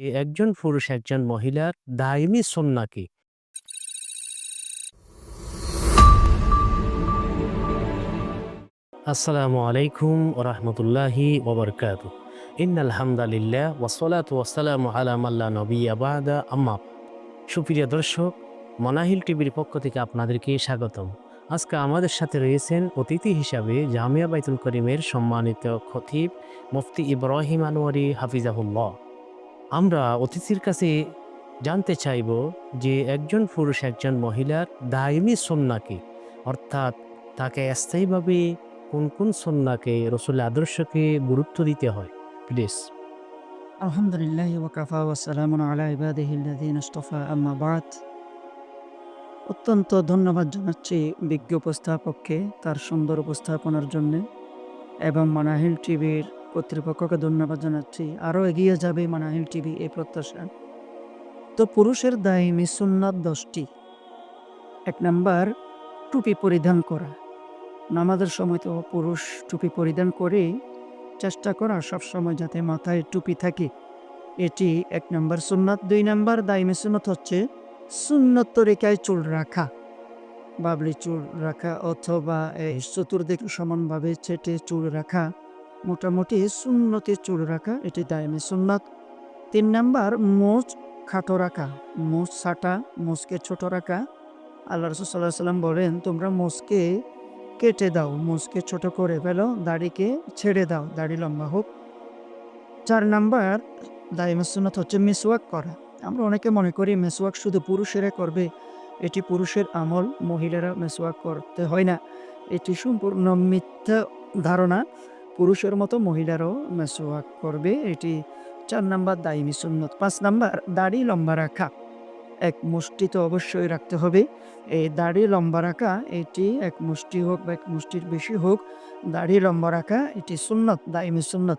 যে একজন পুরুষ, একজন মহিলার দায়মি সন্না কি আসসালামু আলাইকুম ওরহমতুল্লাহি ওবরকাত ইন আলহামদুলিল্লাহ ওসলাত ওসালাম আলাম আল্লাহ নবী আবাদা আম্মা, সুপ্রিয় দর্শক, মনাহিল টিভির পক্ষ থেকে আপনাদেরকে স্বাগতম। আজকে আমাদের সাথে রয়েছেন অতিথি হিসাবে জামিয়া বাইতুল করিমের সম্মানিত খতিব মুফতি ইব্রাহিম আনোয়ারি হাফিজাহুল্লাহ। আমরা অতিথির কাছে জানতে চাইব যে একজন পুরুষ, একজন মহিলার দায়মি সন্না কি অর্থাৎ তাকে স্থায়ীভাবে কোন কোন সন্নাকে রসুল আদর্শকে গুরুত্ব দিতে হয় প্লিজ আলহামদুলিল্লাহ ওয়াকাফা ওয়াসালামুন আলা ইবাদিহিল্লাযীনা ইসতাফা আম্মা বাদ। অত্যন্ত ধন্যবাদ জানাচ্ছি বিজ্ঞ উপস্থাপককে তার সুন্দর উপস্থাপনার জন্য, এবং মানাহিল টিভির কর্তৃপক্ষকে ধন্যবাদ জানাচ্ছি। আরও এগিয়ে যাবে মানাহিল টিভি এই প্রত্যাশা। তো পুরুষের দায়ী সুন্নাত দশটি। এক নাম্বার, টুপি পরিধান করা। নামাজের সময় তো পুরুষ টুপি পরিধান করেই চেষ্টা করা সবসময় যাতে মাথায় টুপি থাকে। এটি এক নম্বর। সুন্নাত দুই নম্বর দাইমে সুন্নত হচ্ছে সুন্নত তরিকায় চুল রাখা। বাবলি চুল রাখা অথবা চতুর্দিকে সমানভাবে ছেটে চুল রাখা। মোটামুটি সুন্নতে চুল রাখা, এটি দাইমে সুন্নত। তিন নম্বর, মোচ খাটো রাখা, মোচ ছাটা, মোচকে ছোট রাখা। আল্লাহ রসুল সাল্লাহ সাল্লাম বলেন, তোমরা মোচকে কেটে দাও মুসকে ছোট করে ফেলো, দাড়িকে ছেড়ে দাও, দাড়ি লম্বা হোক। চার নাম্বার, দায়মা সুন্নত হচ্ছে মেসওয়াক করা। আমরা অনেকে মনে করি মেসওয়াক শুধু পুরুষেরা করবে, এটি পুরুষের আমল, মহিলারা মেসওয়াক করতে হয় না। এটি সম্পূর্ণ মিথ্যা ধারণা। পুরুষের মতো মহিলারাও মেসওয়াক করবে। এটি চার নাম্বার দায়মি সুন্নত। পাঁচ নাম্বার, দাড়ি লম্বা রাখা। এক মুষ্টি তো অবশ্যই রাখতে হবে। এই দাড়ি লম্বা রাখা, এটি এক মুষ্টি হোক বা এক মুষ্টির বেশি হোক, দাড়ি লম্বা রাখা, এটি সুন্নত দাইমি সুন্নত।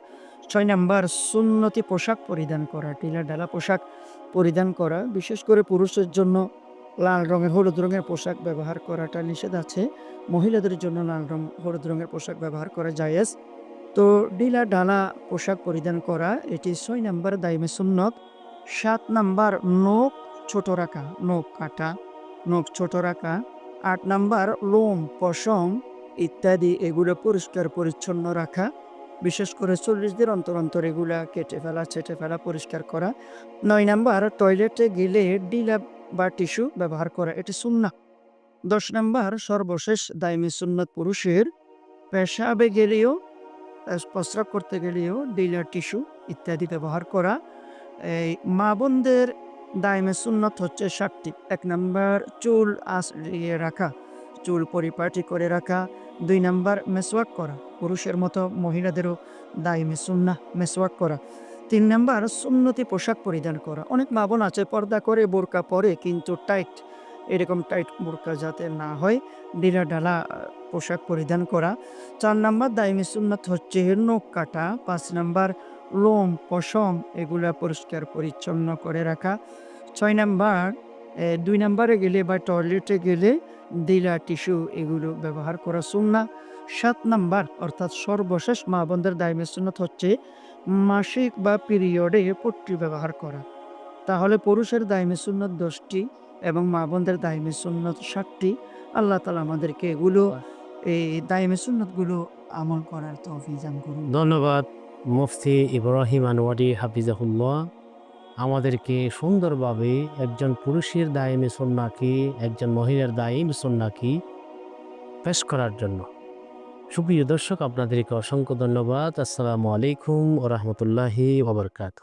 ছয় নাম্বার, সুন্নতি পোশাক পরিধান করা, টিলা ডালা পোশাক পরিধান করা। বিশেষ করে পুরুষের জন্য লাল রঙের, হলুদ রঙের পোশাক ব্যবহার করাটা নিষেধ আছে। মহিলাদের জন্য লাল রং হলুদ রঙের পোশাক ব্যবহার করা জায়েজ। তো ডিলা ডালা পোশাক পরিধান করা, এটি ছয় নাম্বার দাইমে সুন্নত। সাত নাম্বার নখ ছোট রাখা, নখ কাটা, নখ ছোট রাখা। আট নাম্বার লোম, পশম ইত্যাদি, এগুলো পরিষ্কার পরিচ্ছন্ন রাখা। বিশেষ করে চল্লিশ দিন অন্তর অন্তর এগুলা কেটে ফেলা, ছেটে ফেলা, পরিষ্কার করা। নয় নাম্বার টয়লেটে গেলে ডিলা বা টিস্যু ব্যবহার করা, এটি সুন্না দশ নাম্বার সর্বশেষ দায়মি সুন্নত পুরুষের, পেশাবে গেলেও প্রস্রাব করতে গেলেও ডিলার টিস্যু ইত্যাদি ব্যবহার করা। এই মা বোনদের দায়মে সুন্নত হচ্ছে সাতটি। এক নাম্বার চুল আঁচড়িয়ে রাখা, চুল পরিপাটি করে রাখা। দুই নাম্বার মেসওয়াক করা, পুরুষের মতো মহিলাদেরও দায়মে সুন্না মেসওয়াক করা। তিন নাম্বার সুন্নতি পোশাক পরিধান করা। অনেক মা বোন আছে, পর্দা করে, বোরকা পরে, কিন্তু টাইট এরকম টাইট বোরকা যাতে না হয় ডিলা ডালা পোশাক পরিধান করা। চার নাম্বার দায়মি সুন্নত হচ্ছে নখ কাটা। পাঁচ নাম্বার, লোম, পশম, এগুলা পরিষ্কার, পরিচ্ছন্ন করে রাখা। ছয় নাম্বার দুই নাম্বারে গেলে বা টয়লেটে গেলে দিলা টিস্যু এগুলো ব্যবহার করা সুন্না সাত নাম্বার, অর্থাৎ সর্বশেষ মা বোনদের দায়মে সুন্নত হচ্ছে মাসিক বা পিরিয়ডে পট্টি ব্যবহার করা। তাহলে পুরুষের দায়মে সুন্নত দশটি। এবং মা বোনদের দায়মে সুন্নত ষাটটি আল্লাহ তালা আমাদেরকে এগুলো এই দায়মে সুন্নতগুলো আমল করার তৌফিক দান করুন। ধন্যবাদ। মুফতি ইব্রাহিম আনোয়ারি হাফিজাহুল্লাহ আমাদেরকে সুন্দরভাবে একজন পুরুষের দায়মি সন্না কি একজন মহিলার দায়ম সন্না কি পেশ করার জন্য। সুপ্রিয় দর্শক আপনাদেরকে অসংখ্য ধন্যবাদ। আসসালামু আলাইকুম ও রহমতুল্লাহি ওবরকাত